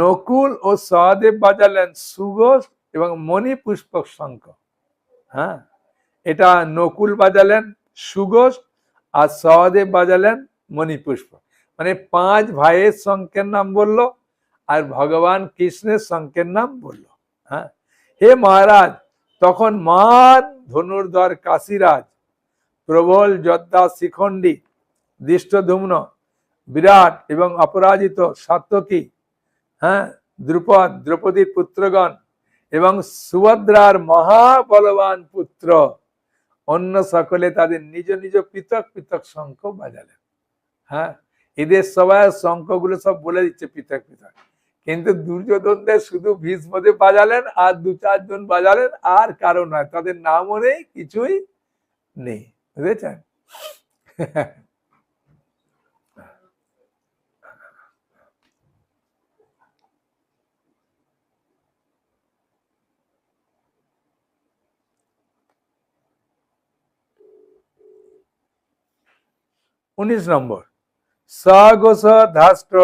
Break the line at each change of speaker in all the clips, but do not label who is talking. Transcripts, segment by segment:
নকুল ও সহদেব বাজালেন সুগোষ এবং মণি পুষ্পক শঙ্খ হ্যাঁ এটা নকুল বাজালেন সুগোষ আর সহদেব বাজালেন মণিপুষ্প মানে পাঁচ ভাইয়ের শঙ্খের নাম বলল আর ভগবান কৃষ্ণের শঙ্খের নাম বলল হ্যাঁ হে মহারাজ তখন মহান ধনুর্ধর কাশীরাজ প্রবল যোদ্ধা শিখণ্ডী দৃষ্টধুম্ন বিরাট এবং অপরাজিত সাত্যকী হ্যাঁ দ্রুপদ দ্রৌপদীর পুত্রগণ এবং সুভদ্রার মহাবলবান পুত্র অন্য সকলে তাদের নিজ নিজ পৃথক পৃথক শঙ্খ বাজালেন হ্যাঁ এদের সবাই শঙ্খগুলো সব বলে দিচ্ছে পৃথক পৃথক কিন্তু দুর্যোধনদের শুধু ভীষ্মদে বাজালেন আর দু চারজন বাজালেন আর কারণ নয় তাদের নামও নেই কিছুই নেই বুঝেছেন উনিশ নম্বর সাগস ধাষ্ট্র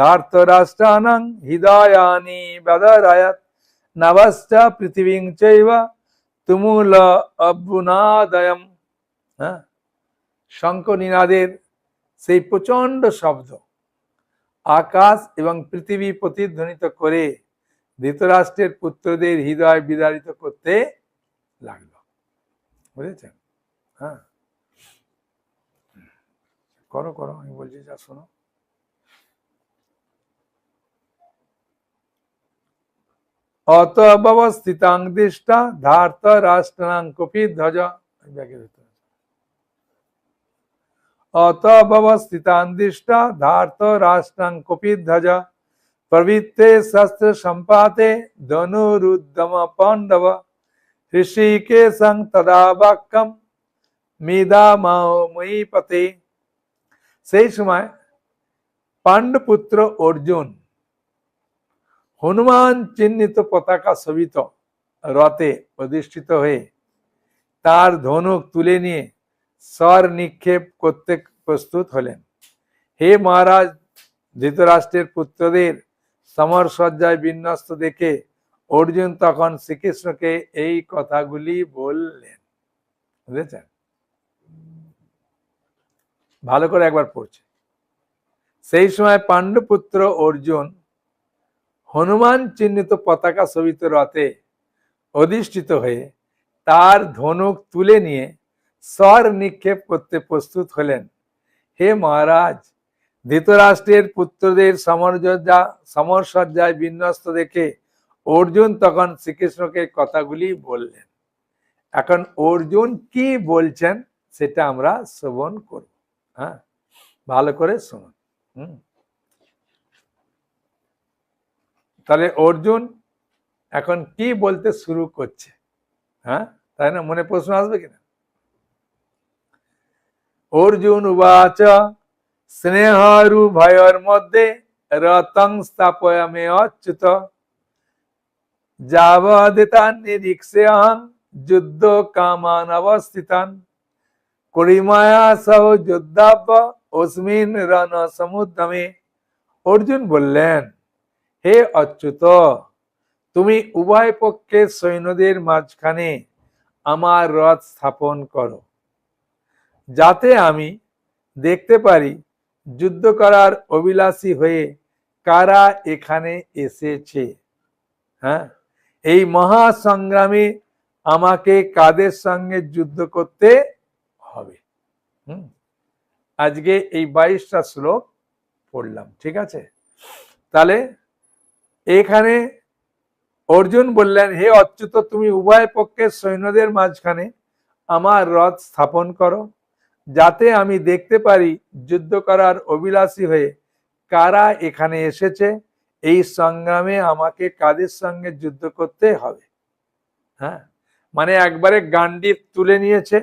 ধার্ত রাষ্ট্রানং হৃদয়ানি বাদারায়াত নবাশ্চা পৃথিবী চৈব তুমুল অব্যুনাদয়ম হ্যাঁ শঙ্খ নিনাদের সেই প্রচণ্ড শব্দ আকাশ এবং পৃথিবী প্রতিধ্বনিত করে ধৃতরাষ্ট্রের পুত্রদের হৃদয় বিদারিত করতে লাগলো বুঝেছেন হ্যাঁ করো করো আমি বলছি যা শোনো অত অবস্থিতাং দিষ্টা ধার্ত রাষ্ট্রাং কপি ধ্বজ অত অবস্থিতাং দিষ্টা ধার্ত রাষ্ট্রাং কপি ধ্বজ প্রবৃত্তে শস্ত্র সম্পাতে ধনুরুদ্দম পাণ্ডব ঋষিকেশং তদা বাক্যম মিদা ময়ী পতে সেই সময় পাণ্ডপুত্র অর্জুন হনুমান চিহ্নিত পতাকা শোভিত রথে প্রতিষ্ঠিত হয়ে তার ধনুক তুলে নিয়ে স্বর নিক্ষেপ করতে প্রস্তুত হলেন হে মহারাজ ধৃতরাষ্ট্রের পুত্রদের সমর সজ্জায় বিন্যস্ত দেখে অর্জুন তখন শ্রীকৃষ্ণকে এই কথাগুলি বললেন বুঝেছেন ভালো করে একবার পড়ছে সেই সময় পাণ্ডুপুত্র অর্জুন হনুমান চিহ্নিত পতাকা শোভিত রথে অধিষ্ঠিত হয়ে তার ধনুক তুলে নিয়ে স্বর নিক্ষেপ করতে প্রস্তুত হলেন হে মহারাজ ধৃতরাষ্ট্রের পুত্রদের সমরসজ্জা সমরসজ্জায় বিন্যস্ত দেখে অর্জুন তখন শ্রীকৃষ্ণকে কথাগুলি বললেন এখন অর্জুন কি বলছেন সেটা আমরা শ্রবণ করব হ্যাঁ ভালো করে শুনুন তাহলে অর্জুন এখন কি বলতে শুরু করছে হ্যাঁ তাই না মনে প্রশ্ন আসবে কিনা অর্জুন উবাচ স্নেহ রু ভয়ের মধ্যে রতং স্থাপয়ামে অচ্যুত যাবদিতান নিরীক্ষে যুদ্ধ কামান অবস্থিতান করিমায়া সহ যোদ্ধাপ অসমিন রণ সমুদ্রমে অর্জুন বললেন হে অচ্যুত তুমি উভয় পক্ষের সৈন্যদের মাঝখানে আমার রথ স্থাপন করো যাতে আমি দেখতে পারি যুদ্ধ করার অভিলাষী হয়ে কারা এখানে এসেছে হ্যাঁ এই মহাসংগ্রামে আমাকে কাদের সঙ্গে যুদ্ধ করতে হুম আজকে এই বাইশটা শ্লোক পড়লাম ঠিক আছে তাহলে এখানে অর্জুন বললেন হে অচ্যুত তুমি উভয় পক্ষের সৈন্যদের মাঝখানে আমার রথ স্থাপন করো যাতে আমি দেখতে পারি যুদ্ধ করার অভিলাষী হয়ে কারা এখানে এসেছে এই সংগ্রামে আমাকে কাদের সঙ্গে যুদ্ধ করতে হবে হ্যাঁ মানে একবারে গান্ডি তুলে নিয়েছে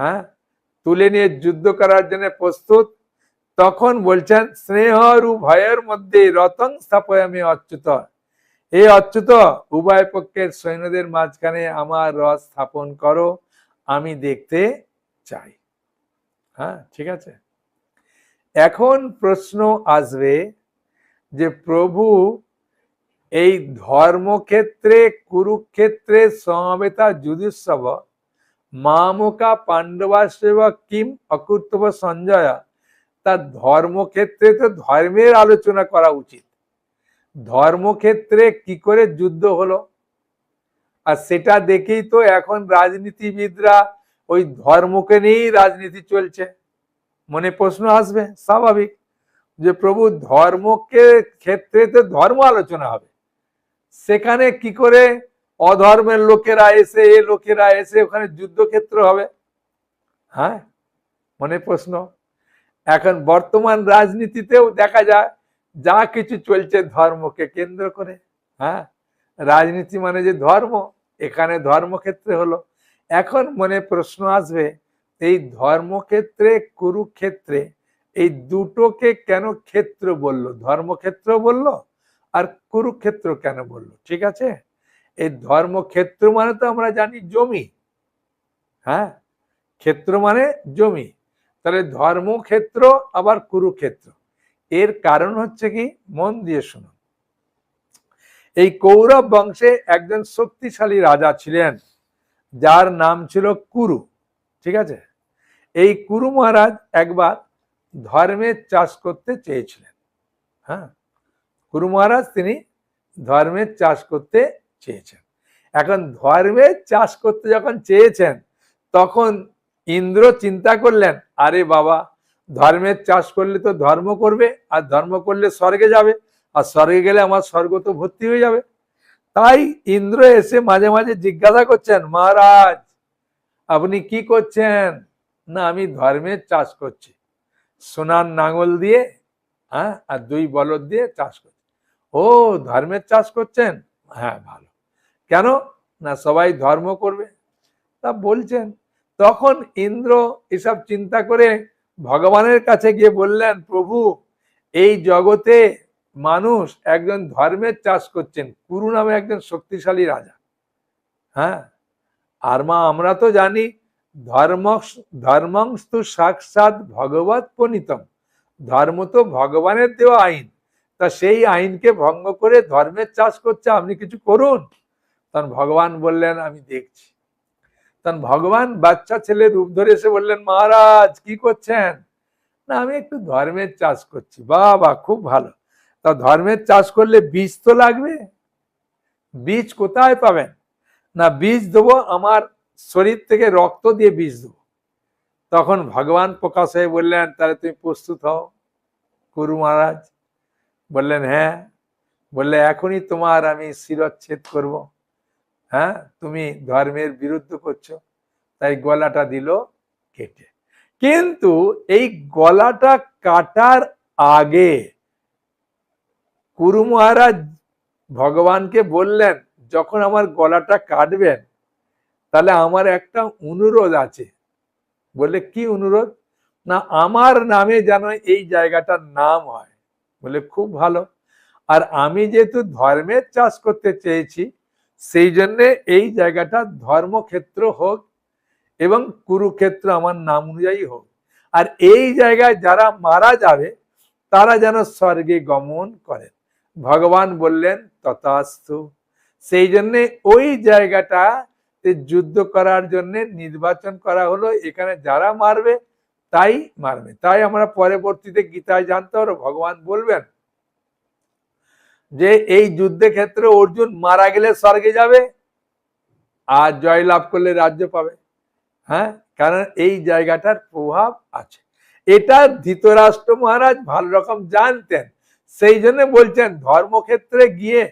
হ্যাঁ তুলে নিয়ে যুদ্ধ করার জন্য প্রস্তুত তখন বলছেন স্নেহ রু মধ্যে রতন আমি অচ্যুত এই অচ্যুত উভয় পক্ষের সৈন্যদের মাঝখানে আমার রস স্থাপন করো আমি দেখতে চাই হ্যাঁ ঠিক আছে এখন প্রশ্ন আসবে যে প্রভু এই ধর্মক্ষেত্রে কুরুক্ষেত্রে সমবেতা যুধিষ্ঠব মামুকা পাণ্ডবা সেবক কিম অকুর্তব সঞ্জয়া তার ধর্মক্ষেত্রে তো ধর্মের আলোচনা করা উচিত ধর্মক্ষেত্রে কি করে যুদ্ধ হলো আর সেটা দেখেই তো এখন রাজনীতিবিদরা ওই ধর্মকে নিয়েই রাজনীতি চলছে মনে প্রশ্ন আসবে স্বাভাবিক যে প্রভু ধর্মকে ক্ষেত্রে তো ধর্ম আলোচনা হবে সেখানে কি করে অধর্মের লোকেরা এসে এ লোকেরা এসে ওখানে যুদ্ধক্ষেত্র হবে হ্যাঁ মনে প্রশ্ন এখন বর্তমান রাজনীতিতেও দেখা যায় যা কিছু চলছে ধর্মকে কেন্দ্র করে হ্যাঁ রাজনীতি মানে যে ধর্ম এখানে ধর্মক্ষেত্রে হলো এখন মনে প্রশ্ন আসবে এই ধর্মক্ষেত্রে কুরুক্ষেত্রে এই দুটোকে কেন ক্ষেত্র বলল ধর্মক্ষেত্র বলল আর কুরুক্ষেত্র কেন বলল ঠিক আছে এই ধর্মক্ষেত্র মানে তো আমরা জানি জমি হ্যাঁ ক্ষেত্র মানে জমি তাহলে ধর্মক্ষেত্র আবার কুরুক্ষেত্র এর কারণ হচ্ছে কি মন দিয়ে শুনুন এই কৌরব বংশে একজন শক্তিশালী রাজা ছিলেন যার নাম ছিল কুরু ঠিক আছে এই কুরু মহারাজ একবার ধর্মের চাষ করতে চেয়েছিলেন হ্যাঁ কুরু মহারাজ তিনি ধর্মের চাষ করতে চেয়েছেন এখন ধর্মে চাষ করতে যখন চেয়েছেন তখন ইন্দ্র চিন্তা করলেন আরে বাবা ধর্মের চাষ করলে তো ধর্ম করবে আর ধর্ম করলে স্বর্গে যাবে আর স্বর্গে গেলে আমার স্বর্গ তো ভর্তি হয়ে যাবে তাই ইন্দ্র এসে মাঝে মাঝে জিজ্ঞাসা করছেন মহারাজ আপনি কি করছেন না আমি ধর্মের চাষ করছি সোনার নাঙল দিয়ে হ্যাঁ আর দুই বলদ দিয়ে চাষ করছি ও ধর্মের চাষ করছেন হ্যাঁ ভালো কেন না সবাই ধর্ম করবে তা বলছেন তখন ইন্দ্র এসব চিন্তা করে ভগবানের কাছে গিয়ে বললেন প্রভু এই জগতে মানুষ একজন ধর্মের চাষ করছেন কুরু নামে একজন শক্তিশালী রাজা হ্যাঁ আর মা আমরা তো জানি ধর্ম ধর্মংস্তু সাক্ষাৎ ভগবত প্রণীতম ধর্ম তো ভগবানের দেওয়া আইন তা সেই আইনকে ভঙ্গ করে ধর্মের চাষ করছে আপনি কিছু করুন তখন ভগবান বললেন আমি দেখছি তখন ভগবান বাচ্চা ছেলে রূপ ধরে এসে বললেন মহারাজ কি করছেন না আমি একটু ধর্মের চাষ করছি বাবা খুব ভালো তা ধর্মের চাষ করলে বীজ তো লাগবে বীজ কোথায় পাবেন না বীজ দেবো আমার শরীর থেকে রক্ত দিয়ে বীজ দেবো তখন ভগবান প্রকাশ হয়ে বললেন তাহলে তুমি প্রস্তুত হও কুরু মহারাজ বললেন হ্যাঁ বললে এখনই তোমার আমি শিরচ্ছেদ করবো হ্যাঁ তুমি ধর্মের বিরুদ্ধ করছো তাই গলাটা দিল কেটে কিন্তু এই গলাটা কাটার আগে কুরু মহারাজ ভগবানকে বললেন যখন আমার গলাটা কাটবেন তাহলে আমার একটা অনুরোধ আছে বলে কি অনুরোধ না আমার নামে যেন এই জায়গাটার নাম হয় বলে খুব ভালো আর আমি যেহেতু ধর্মের চাষ করতে চেয়েছি সেই জন্যে এই জায়গাটা ধর্মক্ষেত্র হোক এবং কুরুক্ষেত্র আমার নাম অনুযায়ী হোক আর এই জায়গায় যারা মারা যাবে তারা যেন স্বর্গে গমন করেন ভগবান বললেন তথাস্তু সেই জন্যে ওই জায়গাটা যুদ্ধ করার জন্য নির্বাচন করা হলো এখানে যারা মারবে তাই মারবে তাই আমরা পরবর্তীতে গীতায় জানতে পারো ভগবান বলবেন যে এই যুদ্ধে ক্ষেত্রে অর্জুন মারা গেলে স্বর্গে যাবে আর জয়লাভ করলে রাজ্য পাবে হ্যাঁ কারণ এই জায়গাটার প্রভাব আছে এটা ধৃতরাষ্ট্র মহারাজ ভালো রকম জানতেন সেই জন্য বলছেন ধর্মক্ষেত্রে গিয়ে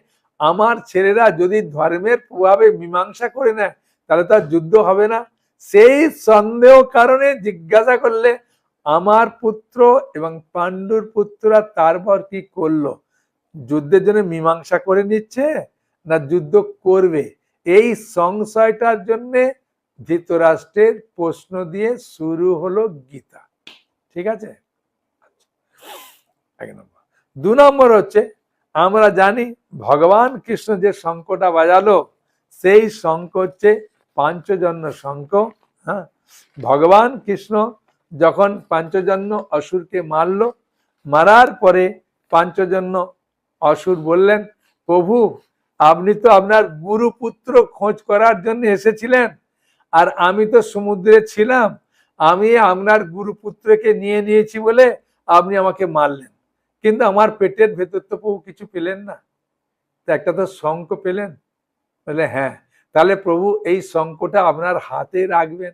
আমার ছেলেরা যদি ধর্মের প্রভাবে মীমাংসা করে নেয় তাহলে তার যুদ্ধ হবে না সেই সন্দেহ কারণে জিজ্ঞাসা করলে আমার পুত্র এবং পাণ্ডুর পুত্ররা তারপর কি করলো যুদ্ধের জন্য মীমাংসা করে নিচ্ছে না যুদ্ধ করবে এই সংশয়টার জন্য ধৃতরাষ্ট্রের প্রশ্ন দিয়ে শুরু হলো গীতা ঠিক আছে আচ্ছা, দু নম্বর হচ্ছে আমরা জানি ভগবান কৃষ্ণ যে শঙ্কটা বাজালো সেই সংক হচ্ছে পাঞ্চজন্য শঙ্ক হ্যাঁ ভগবান কৃষ্ণ যখন পাঞ্চজন্য অসুরকে মারল মারার পরে পাঞ্চজন্য অসুর বললেন প্রভু আপনি তো আপনার গুরু পুত্র খোঁজ করার জন্য এসেছিলেন আর আমি তো সমুদ্রে ছিলাম আমি আপনার গুরুপুত্রকে নিয়ে নিয়েছি বলে আপনি আমাকে মারলেন কিন্তু আমার পেটের ভেতর তো প্রভু কিছু পেলেন না একটা তো শঙ্ক পেলেন বলে হ্যাঁ তাহলে প্রভু এই শঙ্কটা আপনার হাতে রাখবেন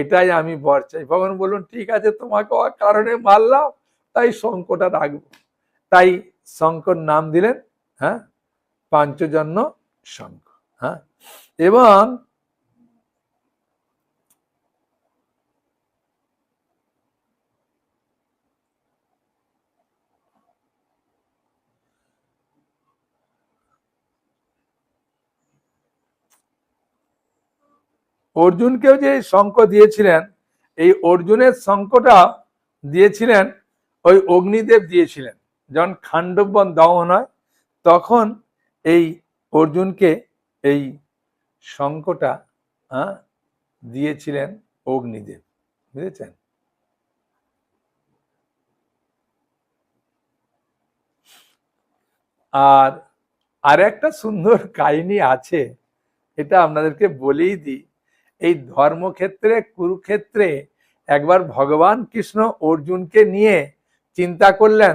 এটাই আমি বর চাই ভগবান বলুন ঠিক আছে তোমাকে কারণে মারলাম তাই শঙ্কটা রাখবো তাই শঙ্কর নাম দিলেন হ্যাঁ পাঞ্চজন্য শঙ্খ হ্যাঁ এবং অর্জুনকেও যে শঙ্খ দিয়েছিলেন এই অর্জুনের শঙ্কটা দিয়েছিলেন ওই অগ্নিদেব দিয়েছিলেন যখন খাণ্ডবন দমন হয় তখন এই অর্জুনকে এই শঙ্কটা দিয়েছিলেন অগ্নিদেব বুঝেছেন আর আর একটা সুন্দর কাহিনী আছে এটা আপনাদেরকে বলেই দিই এই ধর্মক্ষেত্রে কুরুক্ষেত্রে একবার ভগবান কৃষ্ণ অর্জুনকে নিয়ে চিন্তা করলেন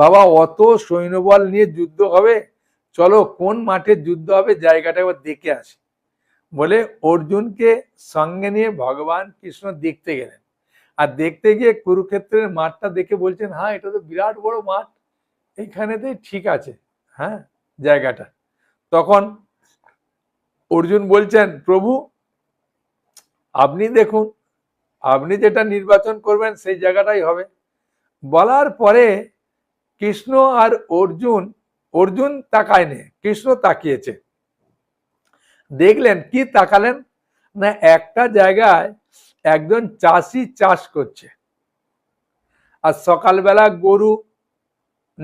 বাবা অত সৈন্যবল নিয়ে যুদ্ধ হবে চলো কোন মাঠে যুদ্ধ হবে জায়গাটা একবার দেখে আসি বলে অর্জুনকে সঙ্গে নিয়ে ভগবান কৃষ্ণ দেখতে গেলেন আর দেখতে গিয়ে কুরুক্ষেত্রের মাঠটা দেখে বলছেন হ্যাঁ এটা তো বিরাট বড় মাঠ তো ঠিক আছে হ্যাঁ জায়গাটা তখন অর্জুন বলছেন প্রভু আপনি দেখুন আপনি যেটা নির্বাচন করবেন সেই জায়গাটাই হবে বলার পরে কৃষ্ণ আর অর্জুন অর্জুন তাকায়নি কৃষ্ণ তাকিয়েছে দেখলেন কি তাকালেন না একটা জায়গায় একজন চাষি চাষ করছে আর সকালবেলা গরু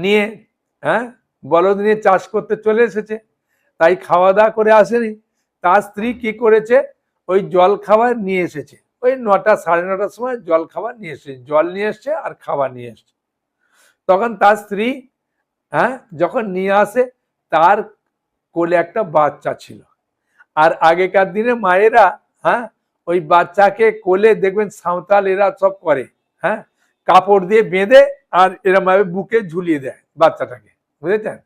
নিয়ে হ্যাঁ বলদ নিয়ে চাষ করতে চলে এসেছে তাই খাওয়া দাওয়া করে আসেনি তার স্ত্রী কি করেছে ওই জল খাবার নিয়ে এসেছে ওই নটা সাড়ে নটার সময় জল খাবার নিয়ে এসেছে জল নিয়ে এসছে আর খাবার নিয়ে এসছে তখন তার স্ত্রী হ্যাঁ যখন নিয়ে আসে তার কোলে একটা বাচ্চা ছিল আর আগেকার দিনে মায়েরা হ্যাঁ ওই বাচ্চাকে কোলে দেখবেন সাঁওতাল এরা সব করে হ্যাঁ কাপড় দিয়ে বেঁধে আর এরমভাবে বুকে ঝুলিয়ে দেয় বাচ্চাটাকে বুঝেছেন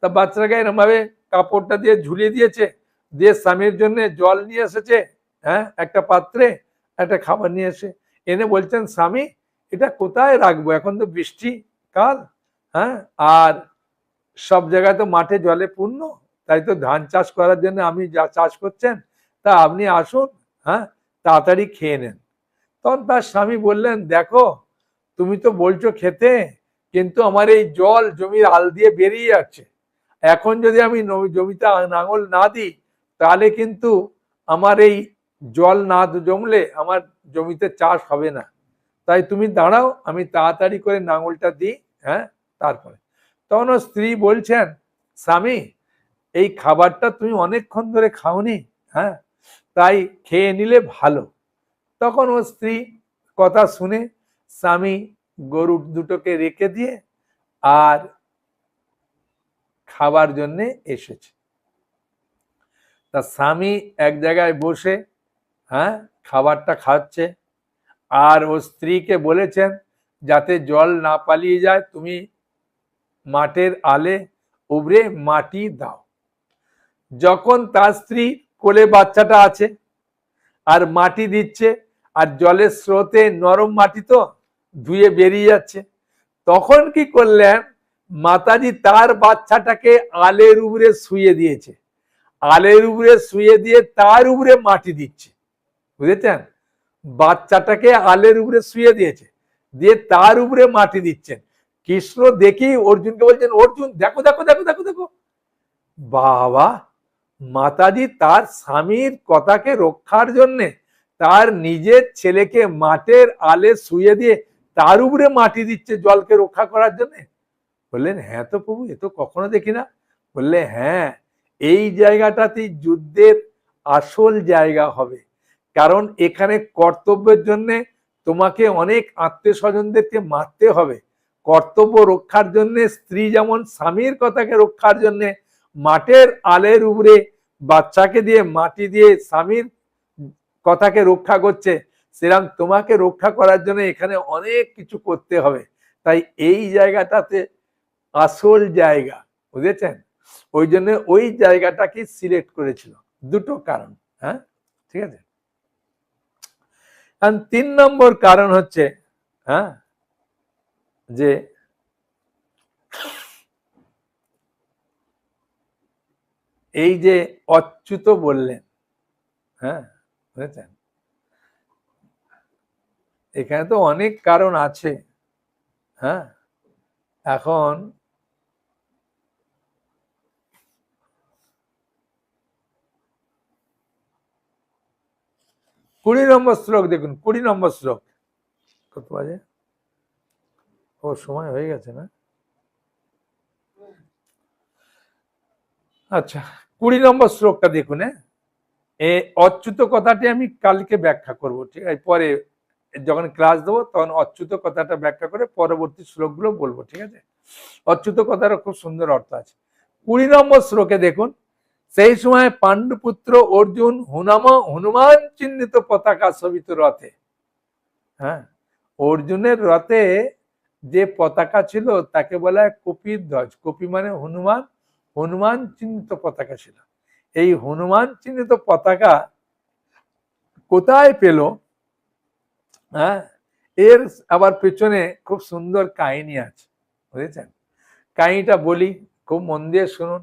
তা বাচ্চাটাকে এরমভাবে কাপড়টা দিয়ে ঝুলিয়ে দিয়েছে দিয়ে স্বামীর জন্য জল নিয়ে এসেছে হ্যাঁ একটা পাত্রে একটা খাবার নিয়ে এসে এনে বলছেন স্বামী এটা কোথায় রাখবো এখন তো বৃষ্টি শীতকাল হ্যাঁ আর সব জায়গায় তো মাঠে জলে পূর্ণ তাই তো ধান চাষ করার জন্য আমি যা চাষ করছেন তা আপনি আসুন হ্যাঁ তাড়াতাড়ি খেয়ে নেন তখন তার স্বামী বললেন দেখো তুমি তো বলছো খেতে কিন্তু আমার এই জল জমির আল দিয়ে বেরিয়ে যাচ্ছে এখন যদি আমি জমিতে নাঙল না দিই তাহলে কিন্তু আমার এই জল না জমলে আমার জমিতে চাষ হবে না তাই তুমি দাঁড়াও আমি তাড়াতাড়ি করে নাঙলটা দিই হ্যাঁ তারপরে তখন স্ত্রী বলছেন স্বামী এই খাবারটা তুমি অনেকক্ষণ ধরে খাওনি হ্যাঁ তাই খেয়ে নিলে ভালো তখন ও স্ত্রী কথা শুনে স্বামী গরু দুটোকে রেখে দিয়ে আর খাবার জন্য এসেছে তা স্বামী এক জায়গায় বসে হ্যাঁ খাবারটা খাচ্ছে আর ও স্ত্রীকে বলেছেন যাতে জল না পালিয়ে যায় তুমি মাঠের আলে উবরে মাটি দাও যখন তার স্ত্রী কোলে বাচ্চাটা আছে আর মাটি দিচ্ছে আর জলের স্রোতে নরম মাটি তো ধুয়ে বেরিয়ে যাচ্ছে তখন কি করলেন মাতাজি তার বাচ্চাটাকে আলের উপরে শুয়ে দিয়েছে আলের উপরে শুয়ে দিয়ে তার উপরে মাটি দিচ্ছে বুঝেছেন বাচ্চাটাকে আলের উপরে শুয়ে দিয়েছে দিয়ে তার উপরে মাটি দিচ্ছেন কৃষ্ণ দেখি অর্জুনকে বলছেন অর্জুন দেখো দেখো দেখো দেখো দেখো বাবা মাতাজি তার স্বামীর কথাকে রক্ষার জন্য তার নিজের ছেলেকে মাটের আলে শুয়ে দিয়ে তার উপরে মাটি দিচ্ছে জলকে রক্ষা করার জন্যে বললেন হ্যাঁ তো প্রভু এ তো কখনো দেখি না বললে হ্যাঁ এই জায়গাটাতে যুদ্ধের আসল জায়গা হবে কারণ এখানে কর্তব্যের জন্যে তোমাকে অনেক আত্মীয় স্বজনদেরকে মারতে হবে কর্তব্য রক্ষার জন্যে স্ত্রী যেমন স্বামীর কথাকে রক্ষার জন্যে মাটের আলের উপরে বাচ্চাকে দিয়ে মাটি দিয়ে স্বামীর কথাকে রক্ষা করছে সেরাম তোমাকে রক্ষা করার জন্য এখানে অনেক কিছু করতে হবে তাই এই জায়গাটাতে আসল জায়গা বুঝেছেন ওই জন্য ওই জায়গাটাকে সিলেক্ট করেছিল দুটো কারণ হ্যাঁ ঠিক আছে কারণ তিন নম্বর কারণ হচ্ছে হ্যাঁ যে এই যে অচ্যুত বললেন হ্যাঁ বুঝেছেন এখানে তো অনেক কারণ আছে হ্যাঁ এখন কুড়ি নম্বর শ্লোক দেখুন কুড়ি নম্বর শ্লোক কত বাজে ও সময় হয়ে গেছে না আচ্ছা কুড়ি নম্বর শ্লোকটা দেখুন হ্যাঁ এ অচ্যুত কথাটি আমি কালকে ব্যাখ্যা করব ঠিক আছে পরে যখন ক্লাস দেবো তখন অচ্যুত কথাটা ব্যাখ্যা করে পরবর্তী শ্লোকগুলো বলবো ঠিক আছে অচ্যুত কথার খুব সুন্দর অর্থ আছে কুড়ি নম্বর শ্লোকে দেখুন সেই সময় পাণ্ডুপুত্র অর্জুন হুনাম হনুমান চিহ্নিত পতাকা শোভিত রথে হ্যাঁ অর্জুনের রথে যে পতাকা ছিল তাকে বলা হয় কপির ধ্বজ কপি মানে হনুমান হনুমান চিহ্নিত পতাকা ছিল এই হনুমান চিহ্নিত পতাকা কোথায় পেল হ্যাঁ এর আবার পেছনে খুব সুন্দর কাহিনী আছে বুঝেছেন কাহিনীটা বলি খুব মন দিয়ে শুনুন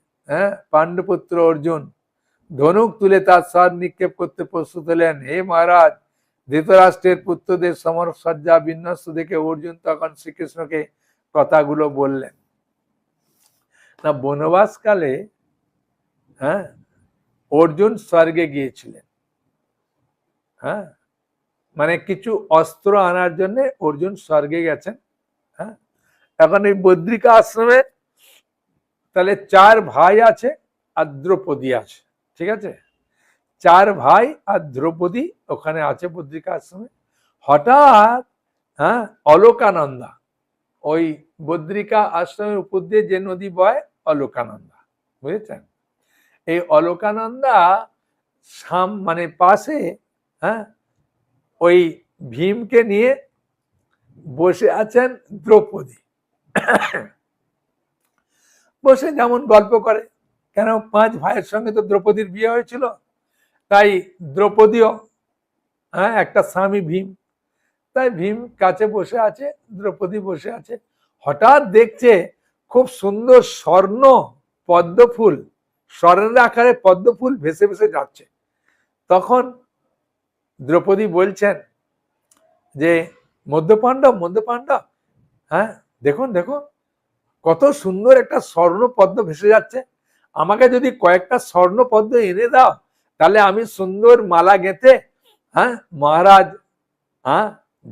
হ্যাঁ পাণ্ডপুত্র অর্জুন ধনুক তুলে তার সার নিক্ষেপ করতে প্রস্তুত হলেন হে মহারাজ ধৃতরাষ্ট্রের পুত্রদের সমরসজ্জা বিন্যস্ত দেখে অর্জুন তখন শ্রীকৃষ্ণকে কথাগুলো বললেন না বনবাসকালে হ্যাঁ অর্জুন স্বর্গে গিয়েছিলেন হ্যাঁ মানে কিছু অস্ত্র আনার জন্য অর্জুন স্বর্গে গেছেন হ্যাঁ এখন এই বদ্রিকা আশ্রমে তাহলে চার ভাই আছে আর দ্রৌপদী আছে ঠিক আছে চার ভাই আর দ্রৌপদী ওখানে আছে পত্রিকা আশ্রমে হঠাৎ হ্যাঁ অলোকানন্দা ওই বদ্রিকা আশ্রমের উপর দিয়ে যে নদী বয় অলোকানন্দা বুঝেছেন এই অলোকানন্দা সাম মানে পাশে হ্যাঁ ওই ভীমকে নিয়ে বসে আছেন দ্রৌপদী বসে যেমন গল্প করে কেন পাঁচ ভাইয়ের সঙ্গে তো দ্রৌপদীর বিয়ে হয়েছিল তাই দ্রৌপদীও হ্যাঁ একটা স্বামী ভীম তাই ভীম কাছে বসে আছে দ্রৌপদী বসে আছে হঠাৎ দেখছে খুব সুন্দর স্বর্ণ পদ্ম ফুল স্বর্ণের আকারে পদ্ম ফুল ভেসে ভেসে যাচ্ছে তখন দ্রৌপদী বলছেন যে মধ্যপাণ্ডব মধ্যপাণ্ডব হ্যাঁ দেখুন দেখুন কত সুন্দর একটা স্বর্ণ পদ্ম ভেসে যাচ্ছে আমাকে যদি কয়েকটা স্বর্ণ পদ্ম এনে দাও তাহলে আমি সুন্দর মালা গেঁথে হ্যাঁ মহারাজ হ্যাঁ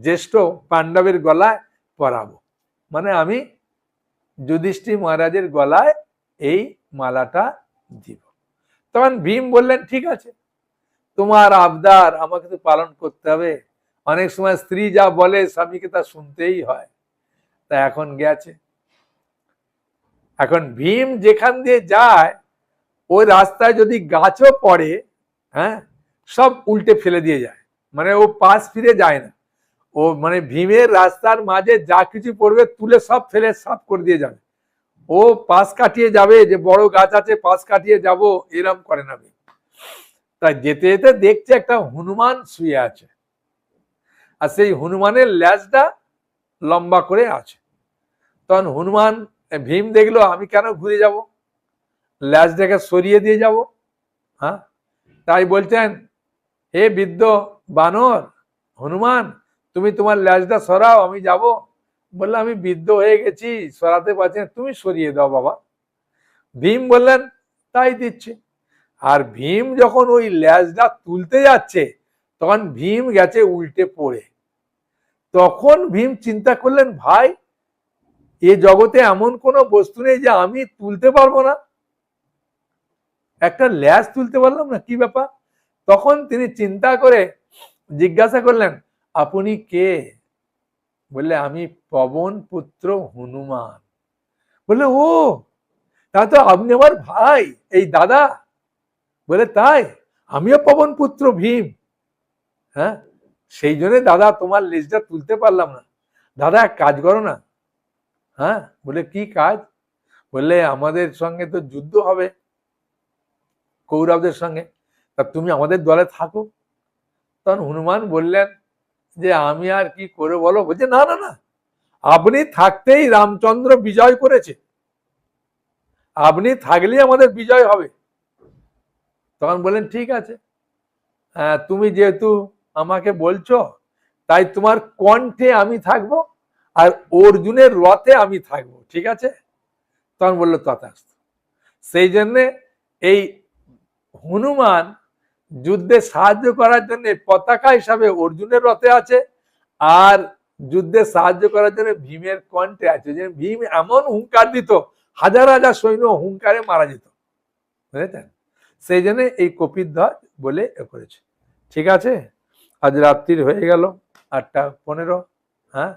জ্যেষ্ঠ পাণ্ডবের গলায় পরাবো মানে আমি যুধিষ্ঠি মহারাজের গলায় এই মালাটা দিব তখন ভীম বললেন ঠিক আছে তোমার আবদার আমাকে তো পালন করতে হবে অনেক সময় স্ত্রী যা বলে স্বামীকে তা শুনতেই হয় তা এখন গেছে এখন ভীম যেখান দিয়ে যায় ওই রাস্তায় যদি গাছও পড়ে হ্যাঁ সব উল্টে ফেলে দিয়ে যায় মানে ও পাশ ফিরে যায় না ও মানে ভীমের রাস্তার মাঝে যা কিছু পড়বে তুলে সব ফেলে সাফ করে দিয়ে যাবে ও পাশ কাটিয়ে যাবে যে বড় গাছ আছে পাশ কাটিয়ে যাব এরম করে না ভীম তাই যেতে যেতে দেখছে একটা হনুমান শুয়ে আছে আর সেই হনুমানের ল্যাজটা লম্বা করে আছে তখন হনুমান ভীম দেখলো আমি কেন ঘুরে যাব ল্যাজটাকে সরিয়ে দিয়ে যাব হ্যাঁ তাই বলতেন হে বৃদ্ধ বানর হনুমান তুমি তোমার ল্যাজটা সরাও আমি যাব বললে আমি বৃদ্ধ হয়ে গেছি সরাতে পারছি না তুমি সরিয়ে দাও বাবা ভীম বললেন তাই দিচ্ছে আর ভীম যখন ওই ল্যাজটা তুলতে যাচ্ছে তখন ভীম গেছে উল্টে পড়ে তখন ভীম চিন্তা করলেন ভাই এ জগতে এমন কোনো বস্তু নেই যে আমি তুলতে পারবো না একটা ল্যাস তুলতে পারলাম না কি ব্যাপার তখন তিনি চিন্তা করে জিজ্ঞাসা করলেন আপনি কে বললে আমি পবন পুত্র হনুমান বললে ও তা তো আপনি আমার ভাই এই দাদা বলে তাই আমিও পবন পুত্র ভীম হ্যাঁ সেই জন্য দাদা তোমার লেজটা তুলতে পারলাম না দাদা এক কাজ করো না হ্যাঁ বলে কি কাজ বললে আমাদের সঙ্গে তো যুদ্ধ হবে কৌরবদের সঙ্গে তা তুমি আমাদের দলে থাকো তখন হনুমান বললেন যে আমি আর কি করে বলো বলছে না না না আপনি থাকতেই রামচন্দ্র বিজয় করেছে আপনি থাকলেই আমাদের বিজয় হবে তখন বলেন ঠিক আছে তুমি যেহেতু আমাকে বলছো তাই তোমার কণ্ঠে আমি থাকবো আর অর্জুনের রথে আমি থাকব ঠিক আছে তখন বলল তথাস্ত সেই জন্যে এই হনুমান যুদ্ধে সাহায্য করার জন্য পতাকা হিসাবে অর্জুনের রথে আছে আর যুদ্ধে সাহায্য করার জন্য ভীমের কণ্ঠে আছে যে ভীম এমন হুঙ্কার দিত হাজার হাজার সৈন্য হুঙ্কারে মারা যেত বুঝেছেন সেই জন্য এই কপির ধ্বজ বলে এ করেছে ঠিক আছে আজ রাত্রির হয়ে গেল আটটা পনেরো হ্যাঁ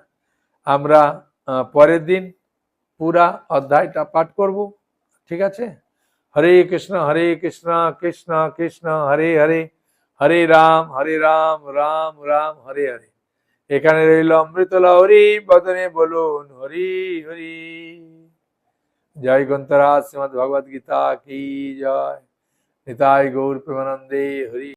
আমরা পরের দিন পুরা অধ্যায়টা পাঠ করব ঠিক আছে হরে কৃষ্ণ হরে কৃষ্ণ কৃষ্ণ কৃষ্ণ হরে হরে হরে রাম হরে রাম রাম রাম হরে হরে এখানে রইল অমৃত হরি বদনে বলুন হরি হরি জয় গন্তরাজ শ্রীমদ ভগবদ গীতা কি জয় নিতাই গৌর প্রেমানন্দে হরি